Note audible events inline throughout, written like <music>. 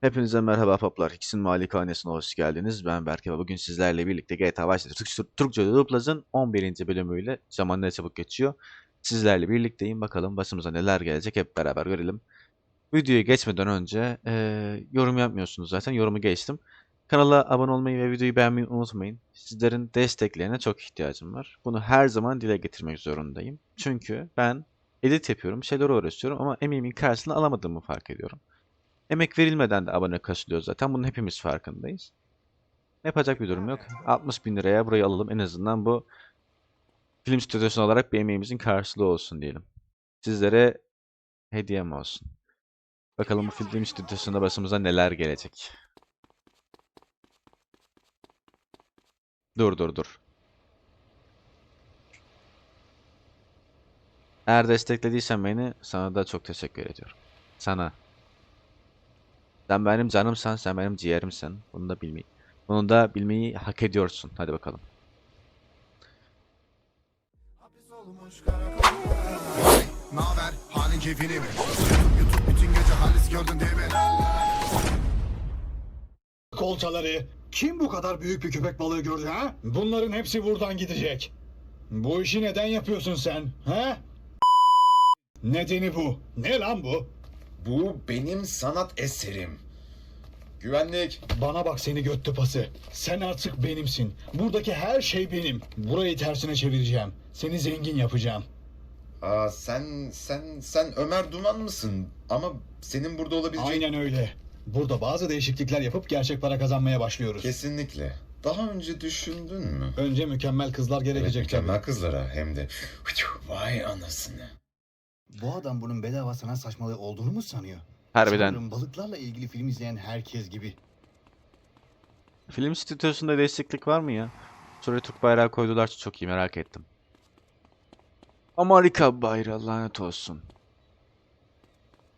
Hepinize merhaba paplar. X'in Malikanesine hoş geldiniz. Ben Berke bugün sizlerle birlikte GTA Vice Türk, Türkçe Dublaj'ın 11. bölümüyle zaman ne çabuk geçiyor. Sizlerle birlikteyim. Bakalım başımıza neler gelecek hep beraber görelim. Videoya geçmeden önce eee, yorum yapmıyorsunuz zaten. Yorumu geçtim. Kanala abone olmayı ve videoyu beğenmeyi unutmayın. Sizlerin desteklerine çok ihtiyacım var. Bunu her zaman dile getirmek zorundayım. Çünkü ben edit yapıyorum, şeyler uğraşıyorum ama emeğimin karşılığını alamadığımı fark ediyorum. Emek verilmeden de abone kasılıyor zaten. Bunun hepimiz farkındayız. Yapacak bir durum yok. 60 bin liraya burayı alalım. En azından bu film stüdyosu olarak bir emeğimizin karşılığı olsun diyelim. Sizlere hediyem olsun. Bakalım bu film stüdyosunda başımıza neler gelecek. Dur dur dur. Eğer desteklediysen beni sana da çok teşekkür ediyorum. Sana. Sen benim canımsan, sen benim ciğerimsin. Bunu da bilmeyi. Bunu da bilmeyi hak ediyorsun. Hadi bakalım. Hapis olmuş karakol Naber halin keyfini mi? YouTube bütün gece halis gördün değil mi? kolçaları. Kim bu kadar büyük bir köpek balığı gördü ha? Bunların hepsi buradan gidecek. Bu işi neden yapıyorsun sen? Ha? Nedeni bu. Ne lan bu? Bu benim sanat eserim. Güvenlik. Bana bak seni göt tıpası. Sen artık benimsin. Buradaki her şey benim. Burayı tersine çevireceğim. Seni zengin yapacağım. Aa, sen sen sen Ömer Duman mısın? Ama senin burada olabileceğin Aynen öyle. Burada bazı değişiklikler yapıp gerçek para kazanmaya başlıyoruz. kesinlikle. Daha önce düşündün mü? Önce mükemmel kızlar Evet, gerekecek mükemmel tabii. kızlara hem de. Vay anasını. Bu adam bunun bedava sanat saçmalığı olduğunu mu sanıyor? Harbiden. Sanırım balıklarla ilgili film izleyen herkes gibi. Film stüdyosunda değişiklik var mı ya? Şuraya Türk bayrağı koydular çok iyi merak ettim. Amerika bayrağı lanet olsun.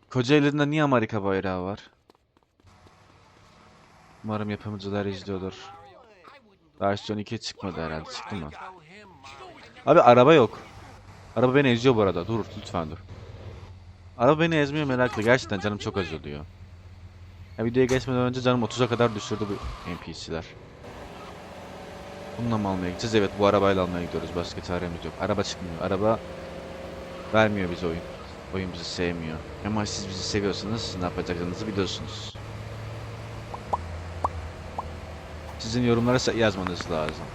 Kocaeli'de niye Amerika bayrağı var? Umarım yapımcılar izliyordur. Versiyon 2 çıkmadı herhalde. Çıktı mı? Abi araba yok. Araba beni eziyor bu arada. Dur lütfen dur. Araba beni ezmiyor meraklı. Gerçekten canım çok acılıyor. Ya videoya geçmeden önce canım 30'a kadar düşürdü bu NPC'ler. Bununla mı almaya gideceğiz? Evet bu arabayla almaya gidiyoruz. Başka çaremiz yok. Araba çıkmıyor. Araba vermiyor bize oyun. Oyun bizi sevmiyor. Ama siz bizi seviyorsanız ne yapacağınızı biliyorsunuz. Sizin yorumlara yazmanız lazım.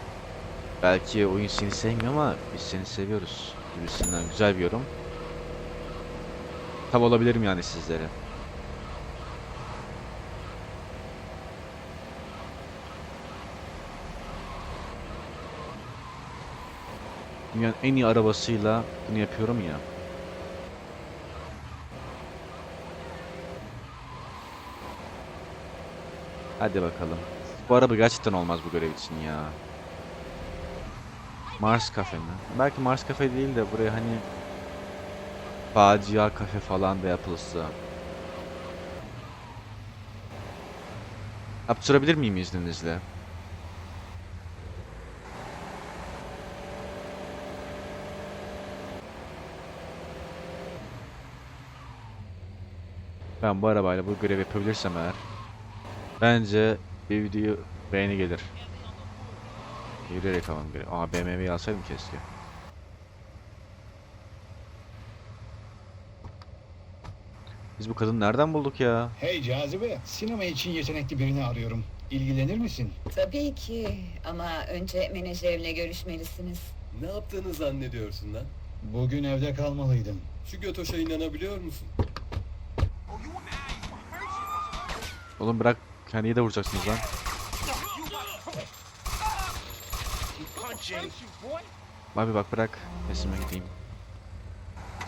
Belki oyun seni sevmiyor ama biz seni seviyoruz. Gibisinden güzel bir yorum. Tav olabilirim yani sizlere. Dünyanın en iyi arabasıyla bunu yapıyorum ya. Hadi bakalım. Bu araba gerçekten olmaz bu görev için ya. Mars kafe mi? Belki Mars kafe değil de buraya hani facia kafe falan da yapılsa. Yaptırabilir miyim izninizle? Ben bu arabayla bu görevi yapabilirsem eğer bence bir video beğeni gelir. Yürüyerek almam gerek. Aa BMW'yi alsaydım keşke. Biz bu kadını nereden bulduk ya? Hey Cazibe, sinema için yetenekli birini arıyorum. İlgilenir misin? Tabii ki ama önce menajerimle görüşmelisiniz. Ne yaptığını zannediyorsun lan? Bugün evde kalmalıydım. Şu götoşa inanabiliyor musun? Oğlum bırak kendini de vuracaksınız lan. Abi bak bırak. Pesime gideyim.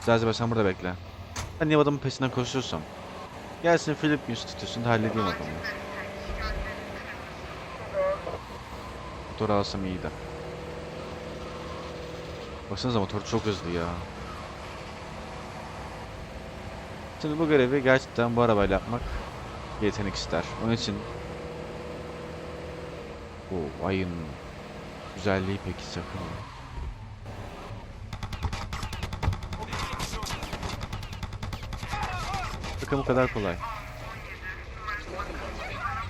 Cazibe sen burada bekle. Ben niye adamın peşinden koşuyorsam? Gelsin Philip Institute'sunda halledeyim adamı. Motor alsam iyiydi. Baksanıza motor çok hızlı ya. Şimdi bu görevi gerçekten bu arabayla yapmak yetenek ister. Onun için o ayın güzelliği peki sakın. Bakın bu kadar kolay.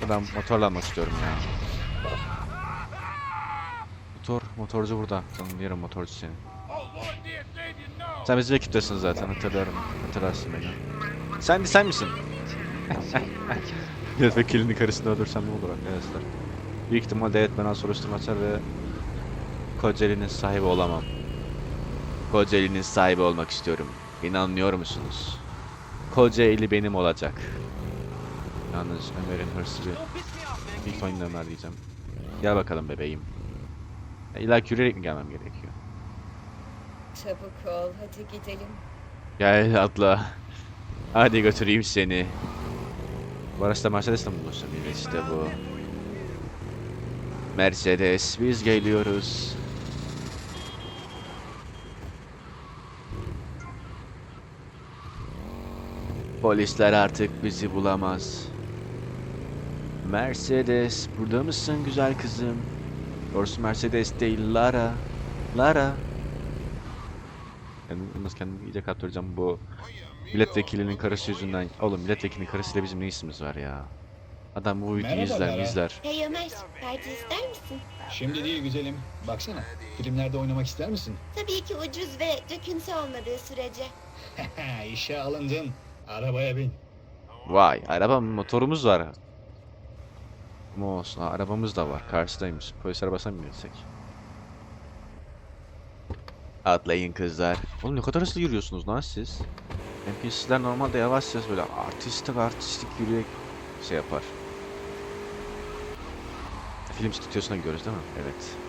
Ben motorla almak istiyorum ya. Motor, motorcu burada. Canım yerim motorcu seni. Sen bizim ekiptesin zaten hatırlarım. Hatırlarsın beni. Sen sen misin? <laughs> Milletvekilinin karısını öldürsem ne olur arkadaşlar? Büyük ihtimalle evet bana soruşturma açar ve Kocaeli'nin sahibi olamam. Kocaeli'nin sahibi olmak istiyorum. Beni anlıyor musunuz? Kocaeli benim olacak. Yalnız Ömer'in hırsı bir... İlk oyunda Ömer diyeceğim. Gel bakalım bebeğim. İlla yürüyerek mi gelmem gerekiyor? Çabuk ol hadi gidelim. Gel atla. Hadi götüreyim seni. Bu araçta Mercedes'le mi buluştum? İşte bu. Mercedes biz geliyoruz. Polisler artık bizi bulamaz. Mercedes burada mısın güzel kızım? Doğrusu Mercedes değil Lara. Lara. Kendim, nasıl kendimi iyice kaptıracağım bu milletvekilinin karısı yüzünden. Oğlum milletvekilinin karısıyla bizim ne işimiz var ya? Adam bu videoyu Merhaba izler Lara. izler. Hey Ömer, parti ister misin? Şimdi değil güzelim. Baksana. Filmlerde oynamak ister misin? Tabii ki ucuz ve döküntü olmadığı sürece. <laughs> İşe alındın. Arabaya bin. Vay araba motorumuz var. Ama olsun arabamız da var. Karşıdaymış. Polis arabasına mı binsek? Atlayın kızlar. Oğlum ne kadar hızlı yürüyorsunuz lan siz? NPC'ler normalde yavaş yavaş böyle artistik artistik yürüyerek şey yapar. Film stüdyosuna gidiyoruz değil mi? Evet.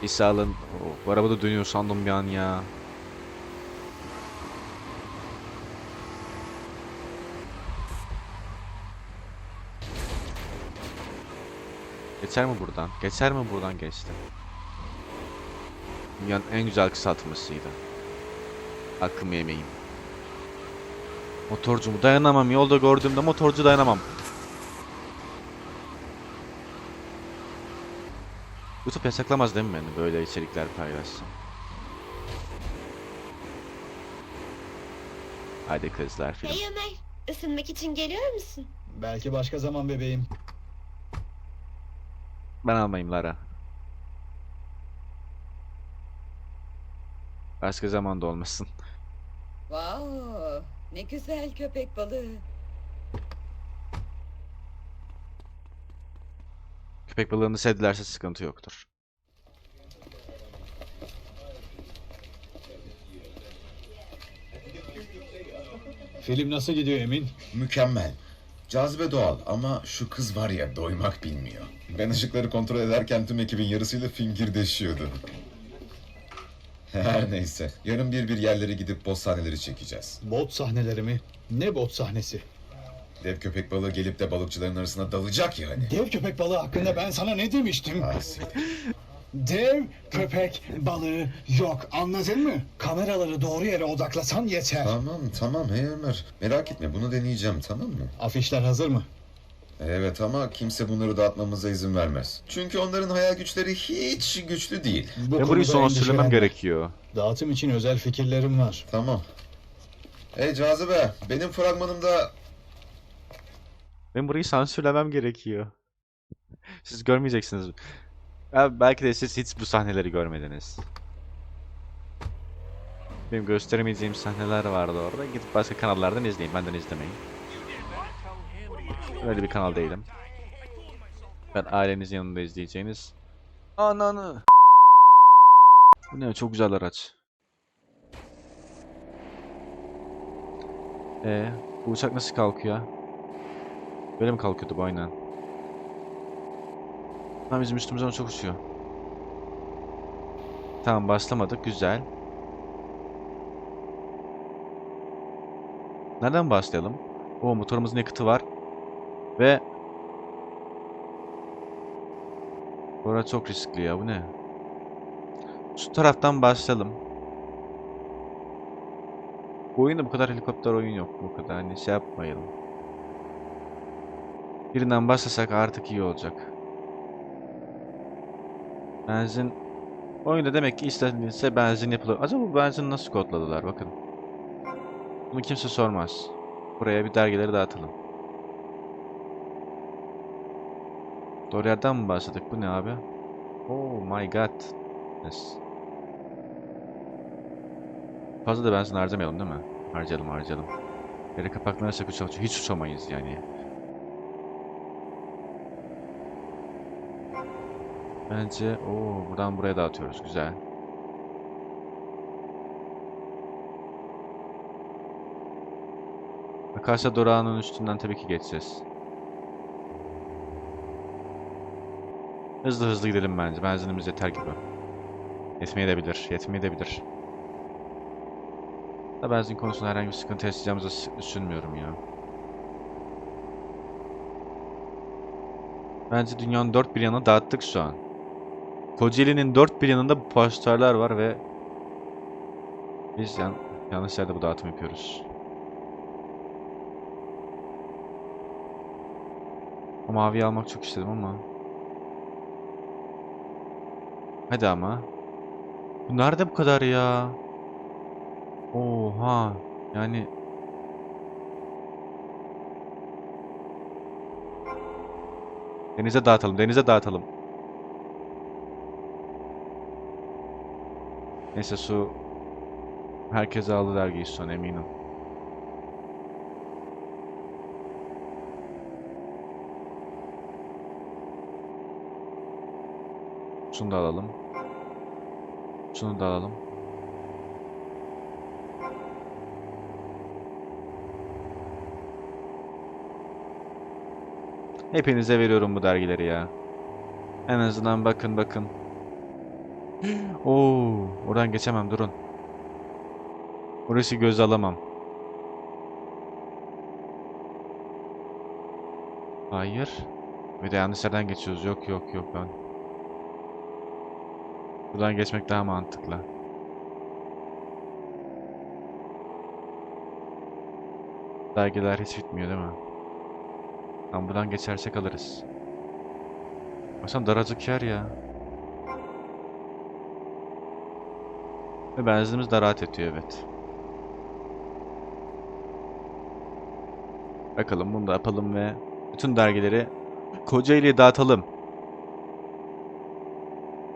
İsa alın. Oh, bu arabada dönüyor sandım bir an ya. Geçer mi buradan? Geçer mi buradan geçti? Dünyanın en güzel kısaltmasıydı. Hakkımı yemeyeyim. Motorcu mu? Dayanamam. Yolda gördüğümde motorcu dayanamam. YouTube yasaklamaz değil mi beni böyle içerikler paylaşsam? Hadi kızlar film. Hey Ömer, ısınmak için geliyor musun? Belki başka zaman bebeğim. Ben almayayım Lara. Başka zamanda olmasın. Wow, ne güzel köpek balığı. Köpek balığını sevdilerse sıkıntı yoktur. Film nasıl gidiyor Emin? Mükemmel. Cazibe doğal ama şu kız var ya doymak bilmiyor. Ben ışıkları kontrol ederken tüm ekibin yarısıyla fingirdeşiyordu. Her neyse. Yarın bir bir yerlere gidip boz sahneleri çekeceğiz. Bot sahneleri mi? Ne bot sahnesi? Dev köpek balığı gelip de balıkçıların arasına dalacak yani. Dev köpek balığı hakkında ben sana ne demiştim? Asi. Dev köpek balığı yok anladın mı? Kameraları doğru yere odaklasan yeter. Tamam tamam hey Ömer. Merak etme bunu deneyeceğim tamam mı? Afişler hazır mı? Evet ama kimse bunları dağıtmamıza izin vermez. Çünkü onların hayal güçleri hiç güçlü değil. Bu Ben burayı sonra söylemem gerekiyor. Dağıtım için özel fikirlerim var. Tamam. Hey Cazibe, benim fragmanımda Ben burayı sansürlemem gerekiyor. Siz görmeyeceksiniz. Ya belki de siz hiç bu sahneleri görmediniz. Benim gösteremeyeceğim sahneler vardı orada. Gidip başka kanallardan izleyin. Benden izlemeyin. Öyle bir kanal değilim. Ben ailenizin yanında izleyeceğiniz. Ananı. Bu ne? Çok güzel araç. Ee, bu uçak nasıl kalkıyor? Böyle mi kalkıyordu bu aynen? Tamam bizim üstümüzden çok uçuyor. Tamam başlamadık güzel. Nereden başlayalım? O motorumuzun yakıtı var. Ve arada çok riskli ya bu ne? Şu taraftan başlayalım. Bu oyunda bu kadar helikopter oyun yok bu kadar hani şey yapmayalım. Birinden başlasak artık iyi olacak. Benzin oyunda demek ki istenilse benzin yapılır. Acaba bu benzin nasıl kodladılar bakın. Bunu kimse sormaz. Buraya bir dergileri dağıtalım. Doğru yerden mi başladık? Bu ne abi? Oh my god. Yes. Fazla da benzin harcamayalım değil mi? Harcayalım harcayalım. Yere kapaklanırsak uçak hiç uçamayız yani. Bence o buradan buraya dağıtıyoruz. Güzel. Akasya durağının üstünden tabii ki geçeceğiz. Hızlı hızlı gidelim bence. Benzinimiz yeter gibi. Yetmeyebilir. Yetmeyebilir. Da benzin konusunda herhangi bir sıkıntı yaşayacağımızı düşünmüyorum ya. Bence dünyanın dört bir yanına dağıttık şu an. Kocaeli'nin dört bir yanında posterler var ve biz yan yanlış yerde bu dağıtım yapıyoruz. O maviyi almak çok istedim ama. Hadi ama. Bu nerede bu kadar ya? Oha. Yani Denize dağıtalım, denize dağıtalım. Neyse su herkese aldı dergiyi son eminim. Şunu da alalım. Şunu da alalım. Hepinize veriyorum bu dergileri ya. En azından bakın bakın. Oo, oradan geçemem durun. Orası göz alamam. Hayır. Bir de yanlış yerden geçiyoruz. Yok yok yok ben. Buradan geçmek daha mantıklı. Dergiler hiç bitmiyor değil mi? Tamam buradan geçersek alırız. Baksana daracık yer ya. Ve benzinimiz de rahat ediyor evet. Bakalım bunu da yapalım ve bütün dergileri Kocaeli'ye dağıtalım.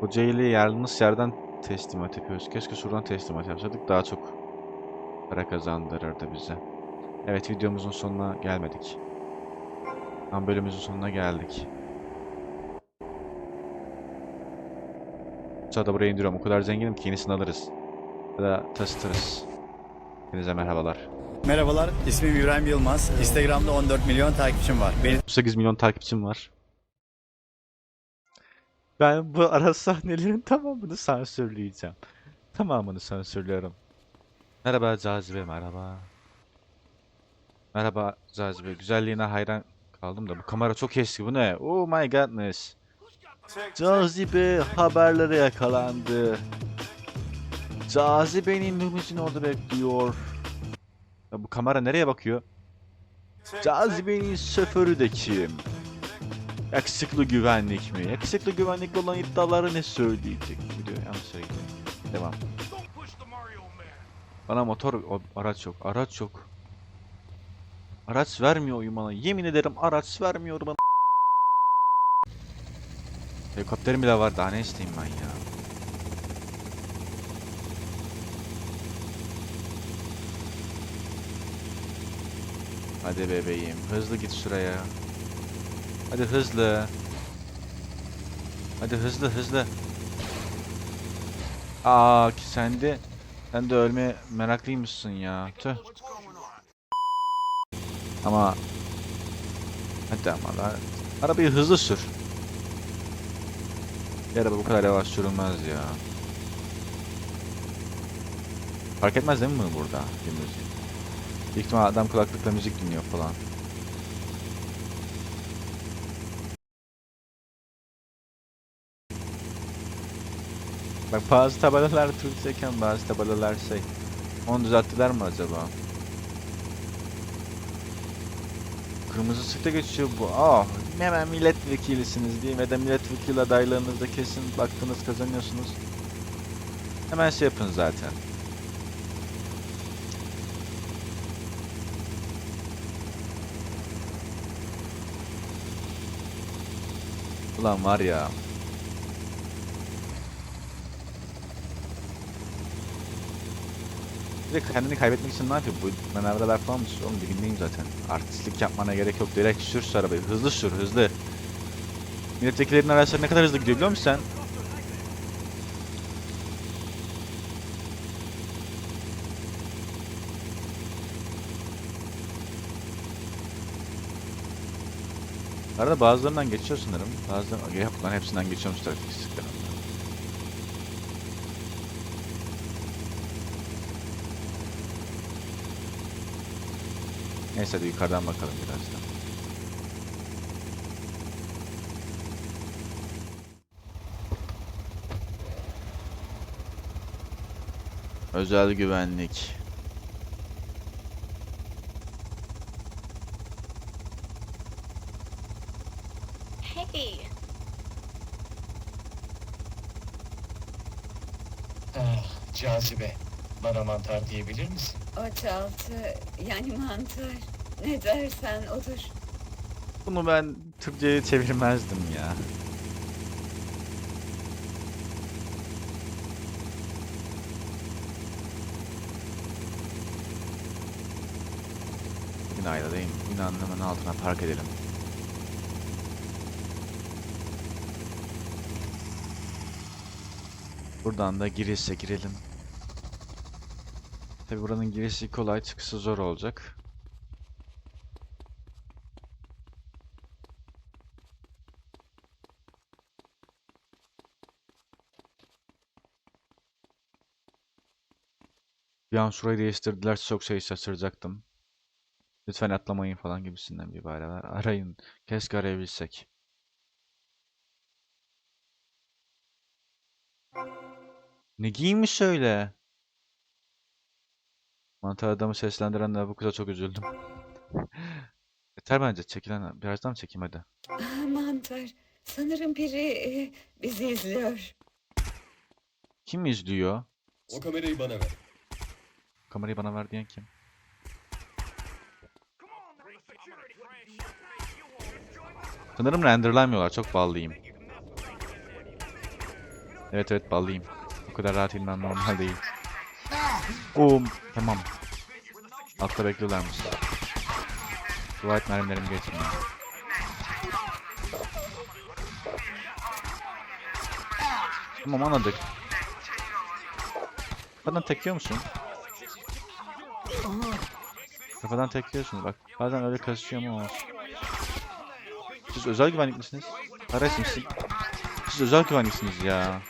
Kocaeli yalnız yerden teslimat yapıyoruz. Keşke şuradan teslimat yapsaydık daha çok para kazandırırdı bize. Evet videomuzun sonuna gelmedik. Tam bölümümüzün sonuna geldik. Sırada buraya indiriyorum. O kadar zenginim ki yenisini alırız. Da taşıtırız. Hepinize merhabalar. Merhabalar, ismim İbrahim Yılmaz. Instagram'da 14 milyon takipçim var. Beni 38 milyon takipçim var. Ben bu ara sahnelerin tamamını sansürleyeceğim. Tamamını sansürlüyorum. Merhaba Cazibe, merhaba. Merhaba Cazibe, güzelliğine hayran kaldım da bu kamera çok eski, bu ne? Oh my godness. Cazibe haberlere yakalandı. Cazibe'nin limuzini orada bekliyor. Ya bu kamera nereye bakıyor? Cazibe'nin şoförü de kim? Yakışıklı güvenlik mi? Yakışıklı güvenlikli olan iddiaları ne söyleyecek? Video yanlış söyledi. Devam. Bana motor o- araç yok. Araç yok. Araç vermiyor oyun bana. Yemin ederim araç vermiyor bana. Helikopterim bile var. Daha ne isteyeyim ben ya? Hadi bebeğim. Hızlı git şuraya. Hadi hızlı. Hadi hızlı hızlı. Aa ki sen de sen de ölme meraklıymışsın ya. Tüh. Ama hadi ama lan. Arabayı hızlı sür. Bir araba bu kadar yavaş sürülmez ya. Fark etmez değil mi burada? Limuzin. Büyük ihtimal adam kulaklıkla müzik dinliyor falan. Bak bazı tabelalar Türkçeyken bazı tabelalar şey. Onu düzelttiler mi acaba? Kırmızı ışıkta geçiyor bu. Aa, hemen milletvekilisiniz diyeyim ve de milletvekili adaylığınızda kesin baktınız kazanıyorsunuz. Hemen şey yapın zaten. Ulan var ya. Bir kendini kaybetmek için ne yapıyor? Bu manevralar falan mı sürüyor? Oğlum dibindeyim zaten. Artistlik yapmana gerek yok. Direkt sür şu arabayı. Hızlı sür, hızlı. Milletvekillerinin araçları ne kadar hızlı gidiyor biliyor musun sen? Arada bazılarından geçiyor sanırım. Bazıları... Yok lan hepsinden geçiyormuş trafik ışıklarından. Neyse hadi yukarıdan bakalım birazdan. Özel güvenlik. Hey. Ah, cazibe. Bana mantar diyebilir misin? O çaltı yani mantar. Ne dersen odur. Bunu ben Türkçe'ye çevirmezdim ya. Mi? Binanın hemen altına park edelim. Buradan da girişe girelim. Tabi buranın girişi kolay, çıkışı zor olacak. Bir an şurayı değiştirdilerse çok şey şaşıracaktım. Lütfen atlamayın falan gibisinden bir ibareler. Arayın. Keşke arayabilsek. Ne giymiş öyle? Mantar adamı seslendiren de bu kıza çok üzüldüm. Yeter bence çekilen. Birazdan mı çekeyim hadi. Ah, mantar. Sanırım biri e, bizi izliyor. Kim izliyor? O kamerayı bana ver. Kamerayı bana ver diyen kim? Sanırım renderlanmıyorlar. Çok ballıyım. Evet evet ballıyım. O kadar rahat inmem normal değil. Boom. Tamam. Altta bekliyorlarmış. Dua et mermilerim geçmiyor. Tamam anladık. Kafadan tekiyor musun? Kafadan tekliyorsunuz bak. Bazen öyle kasıyor ama. Siz özel güvenlik misiniz? Arayısın siz. Siz özel güvenliksiniz ya.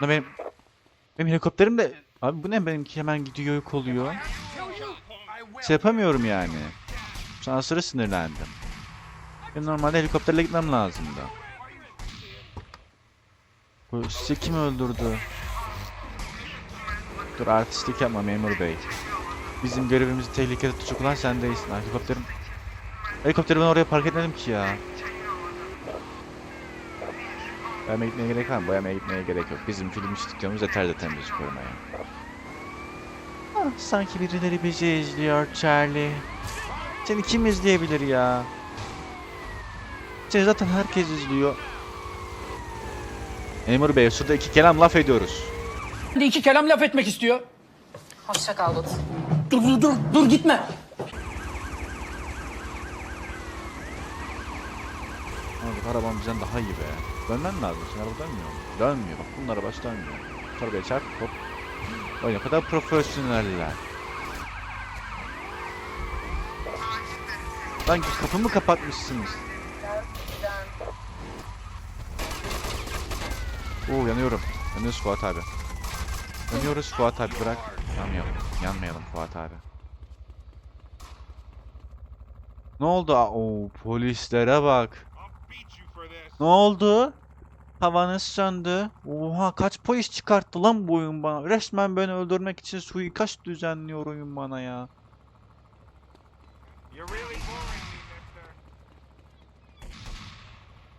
Ne benim benim helikopterim de abi bu ne benimki hemen gidiyor yok oluyor. Şey yapamıyorum yani. Şu an aşırı sinirlendim. Benim normalde helikopterle gitmem lazımdı. Bu sizi kim öldürdü? Dur artistlik yapma memur bey. Bizim görevimizi tehlikede tutacak olan sen değilsin. Helikopterim... Helikopteri ben oraya park etmedim ki ya. Boyamaya gitmeye gerek var mı? Boyamaya gitmeye gerek yok. Bizim film stüdyomuz yeter zaten bizi korumaya. Ah, sanki birileri bizi izliyor Charlie. Seni kim izleyebilir ya? Seni zaten herkes izliyor. Memur bey şurada iki kelam laf ediyoruz. İki kelam laf etmek istiyor. Hoşça kal Lut. Dur dur dur dur gitme. Abi arabam bizden daha iyi be. Dönmen lazım. Sen araba dönmüyor mu? Dönmüyor. Bak bunun arabası dönmüyor. Arabaya çarp hop. Vay ne kadar profesyoneller. Lan kapımı kapatmışsınız. Oo yanıyorum. Yanıyoruz Fuat abi. Yanıyoruz Fuat abi bırak. Yanmayalım. Yanmayalım Fuat abi. Ne oldu? Oo polislere bak. Ne oldu? Havanız söndü. Oha kaç polis çıkarttı lan bu oyun bana. Resmen beni öldürmek için suikast düzenliyor oyun bana ya.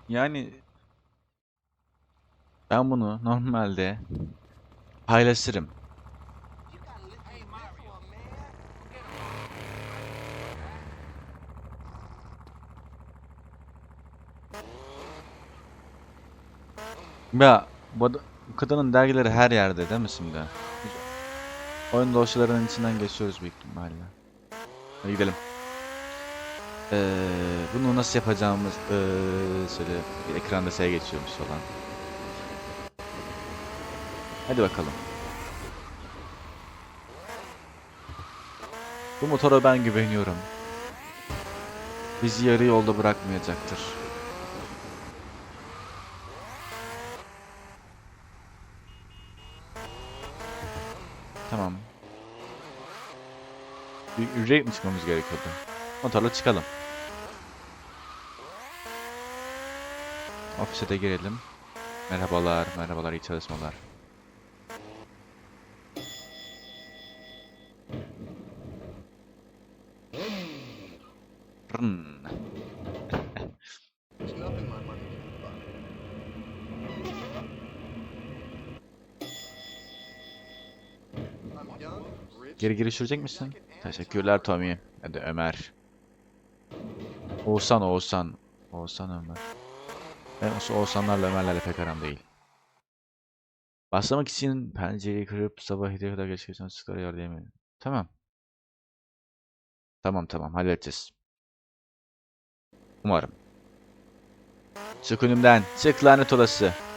Yani ben bunu normalde paylaşırım. Ya bu, ad- bu kadının dergileri her yerde değil mi şimdi? Oyun dosyalarının içinden geçiyoruz büyük ihtimalle. Hadi gidelim. Ee, bunu nasıl yapacağımız ee, şöyle ekranda şey geçiyormuş falan. Hadi bakalım. Bu motora ben güveniyorum. Bizi yarı yolda bırakmayacaktır. Tamam. Bir yürüyerek mi çıkmamız gerekiyordu? Motorla çıkalım. Ofise de girelim. Merhabalar, merhabalar, iyi çalışmalar. Geri geri sürecek misin? Teşekkürler Tommy. Hadi Ömer. Oğuzhan, Oğuzhan. Oğuzhan Ömer. Ben o Oğuzhanlarla Ömerlerle pek aram değil. Başlamak için pencereyi kırıp sabah 7'ye kadar geç geçen sıklara yardım Tamam. Tamam tamam halledeceğiz. Umarım. Çık önümden. Çık lanet olası.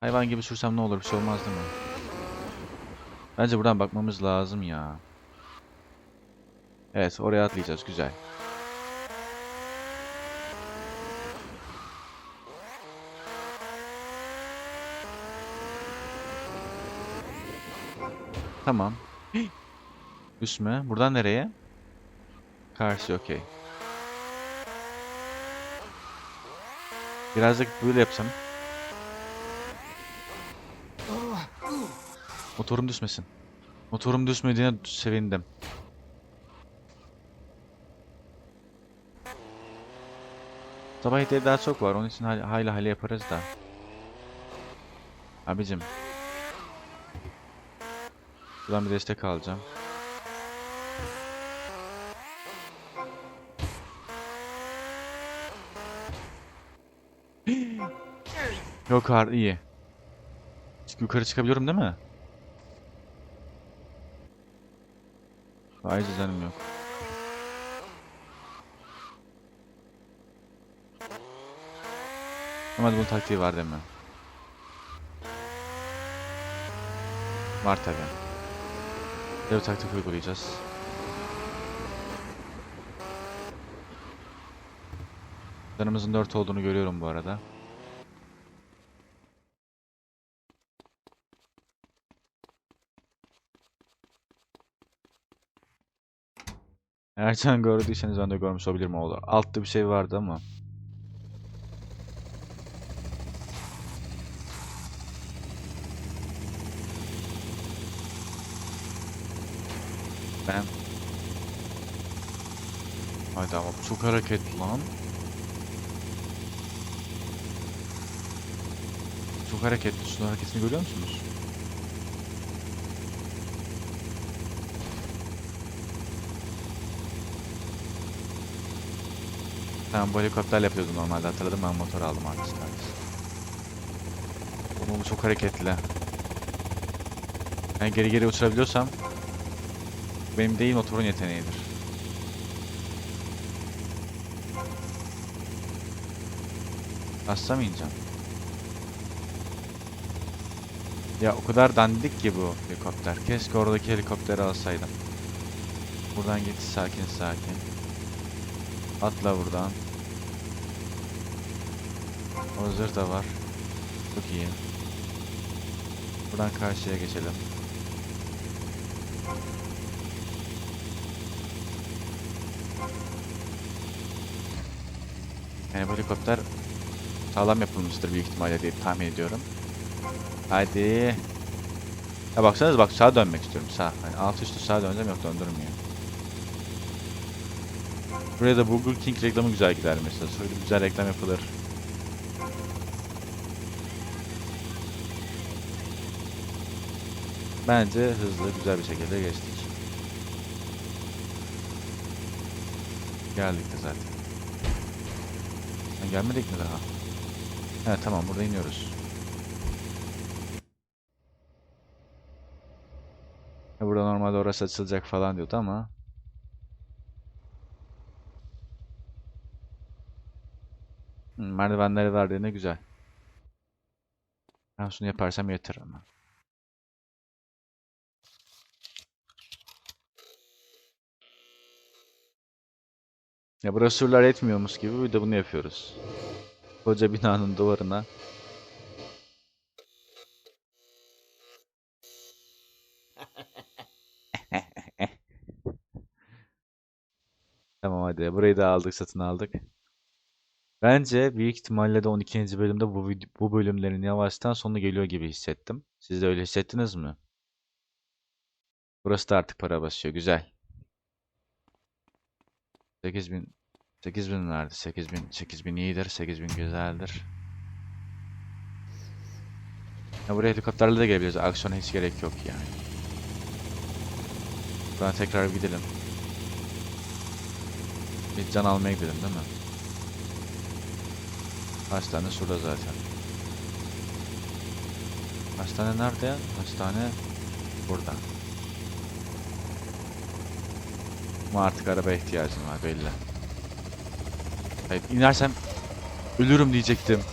Hayvan gibi sürsem ne olur bir şey olmaz değil mi? Bence buradan bakmamız lazım ya. Evet oraya atlayacağız güzel. Tamam. <gasps> Düşme. Buradan nereye? Karşı okey. Birazcık böyle yapsam. Motorum düşmesin. Motorum düşmediğine sevindim. Sabah ihtiyacı daha çok var. Onun için hayli hayli yaparız da. Abicim. Buradan bir destek alacağım. Yok har iyi. Yukarı çıkabiliyorum değil mi? Hayır canım yok. Ama bunun taktiği var mi? Var tabi. Bir taktik uygulayacağız. Canımızın 4 olduğunu görüyorum bu arada. Ercan gördüyseniz ben de görmüş olabilirim olur. Altta bir şey vardı ama. Ben... Haydi ama çok hareketli lan. Çok hareketli. Şunun hareketini görüyor musunuz? Tamam bu helikopterle yapıyordum normalde hatırladım ben motor aldım arkasından. Ama bu çok hareketli. Ben geri geri uçurabiliyorsam benim değil motorun yeteneğidir. Asla mı ineceğim? Ya o kadar dandik ki bu helikopter. Keşke oradaki helikopteri alsaydım. Buradan git sakin sakin. Atla buradan. Zırh da var. Çok iyi. Buradan karşıya geçelim. Yani bu helikopter sağlam yapılmıştır büyük ihtimalle diye tahmin ediyorum. Hadi. Ya baksanız bak sağa dönmek istiyorum sağ. Hani alt üstü sağa döneceğim yok döndürmüyor. Buraya da Burger King reklamı güzel gider mesela. Şöyle güzel reklam yapılır. Bence hızlı, güzel bir şekilde geçtik. Geldik de zaten. Ha, gelmedik mi daha? Evet tamam burada iniyoruz. Burada normalde orası açılacak falan diyordu ama Hı, merdivenleri var ne güzel. Ben şunu yaparsam yeter ama. Ya burası surlar etmiyormuş gibi bir de bunu yapıyoruz. Koca binanın duvarına. <laughs> Tamam hadi burayı da aldık satın aldık. Bence büyük ihtimalle de 12. bölümde bu, bu bölümlerin yavaştan sonu geliyor gibi hissettim. Siz de öyle hissettiniz mi? Burası da artık para basıyor. Güzel. 8000 8000 verdi. 8000 8000 iyidir. 8000 güzeldir. Ya buraya helikopterle de gelebiliriz. Aksiyona hiç gerek yok yani. Buradan tekrar gidelim. Bir can almaya gidelim değil mi? Hastane şurada zaten. Hastane nerede? Hastane burada. Ama artık arabaya ihtiyacım var belli. Hayır inersem ölürüm diyecektim.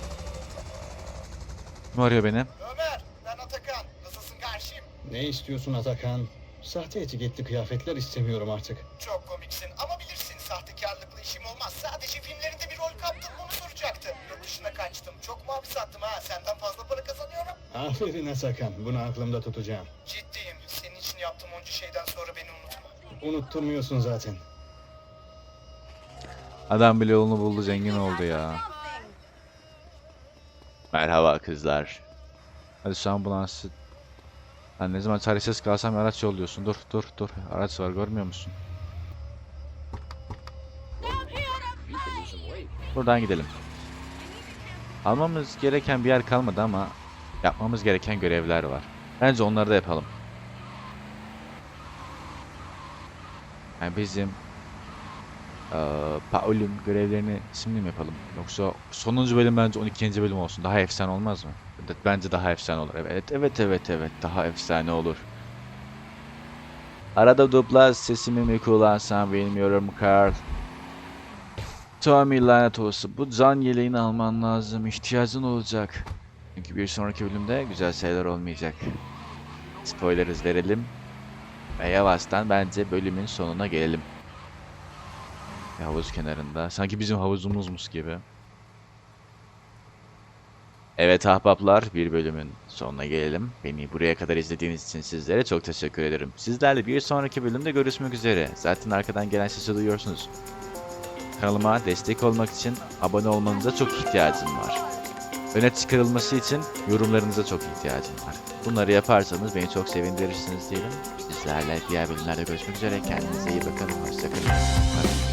Kim arıyor beni? Ömer, ben Atakan. Nasılsın karşıyım? Ne istiyorsun Atakan? Sahte etiketli kıyafetler istemiyorum artık. Çok komiksin ama bilirsin sahtekarlıkla işim olmaz. Sadece filmlerinde bir rol kaptım bunu soracaktım. Yurt dışına kaçtım. Çok mavi sattım ha. Senden fazla para kazanıyorum. Aferin Atakan. Bunu aklımda tutacağım. Ciddiyim. Senin için yaptığım onca şeyden sonra beni unutma. Unutturmuyorsun zaten. Adam bile yolunu buldu zengin oldu ya. Merhaba kızlar. Hadi şu ambulansı... Ben ne zaman çaresiz kalsam araç yolluyorsun. Dur dur dur. Araç var görmüyor musun? Buradan gidelim. Almamız gereken bir yer kalmadı ama yapmamız gereken görevler var. Bence onları da yapalım. Yani bizim eee Paul'ün görevlerini şimdi mi yapalım? Yoksa sonuncu bölüm bence 12. bölüm olsun. Daha efsane olmaz mı? Evet, Bence daha efsane olur. Evet, evet, evet, evet. Daha efsane olur. Arada dubla sesimi mi kullansam bilmiyorum Carl. Tommy lanet olsun. Bu can yeleğini alman lazım. İhtiyacın olacak. Çünkü bir sonraki bölümde güzel şeyler olmayacak. Spoileriz verelim. Ve yavaştan bence bölümün sonuna gelelim. Bir havuz kenarında. Sanki bizim havuzumuzmuş gibi. Evet ahbaplar bir bölümün sonuna gelelim. Beni buraya kadar izlediğiniz için sizlere çok teşekkür ederim. Sizlerle bir sonraki bölümde görüşmek üzere. Zaten arkadan gelen sesi duyuyorsunuz. Kanalıma destek olmak için abone olmanıza çok ihtiyacım var. Öne çıkarılması için yorumlarınıza çok ihtiyacım var. Bunları yaparsanız beni çok sevindirirsiniz diyelim. Sizlerle diğer bölümlerde görüşmek üzere. Kendinize iyi bakın. Hoşçakalın.